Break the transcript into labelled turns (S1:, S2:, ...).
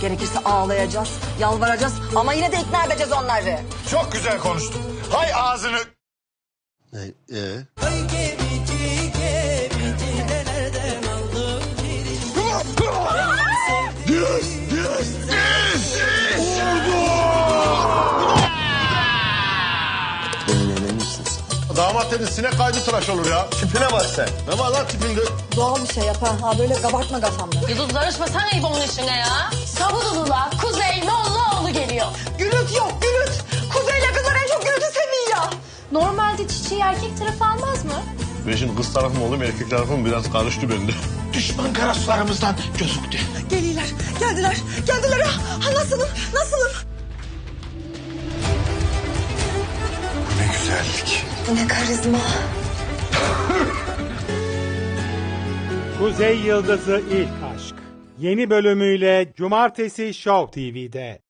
S1: Gerekirse ağlayacağız, yalvaracağız ama yine de ikna edeceğiz onları.
S2: Çok güzel konuştun. Hay ağzını.
S3: Ne, ee?
S2: Düz, düz.
S3: Benim emeğim misin sen?
S2: Damat dedi sinek kaydı tıraş olur ya.
S3: Tipine bak sen.
S2: Ne var lan tipinde?
S1: Doğal bir şey yap ha. böyle kabartma kafamda.
S4: Yıldız karışmasana İbo'nun işine ya. Savudulu'la Çiçeği erkek tarafı almaz mı?
S2: Ben şimdi kız tarafım oğlum erkek tarafım biraz karıştı bende.
S5: Düşman karasularımızdan gözüktü.
S1: Geliyorlar, geldiler, geldiler ha. ha nasılım, nasılım?
S2: Ne güzellik.
S1: Ne karizma.
S6: Kuzey Yıldızı İlk Aşk. Yeni bölümüyle Cumartesi Show TV'de.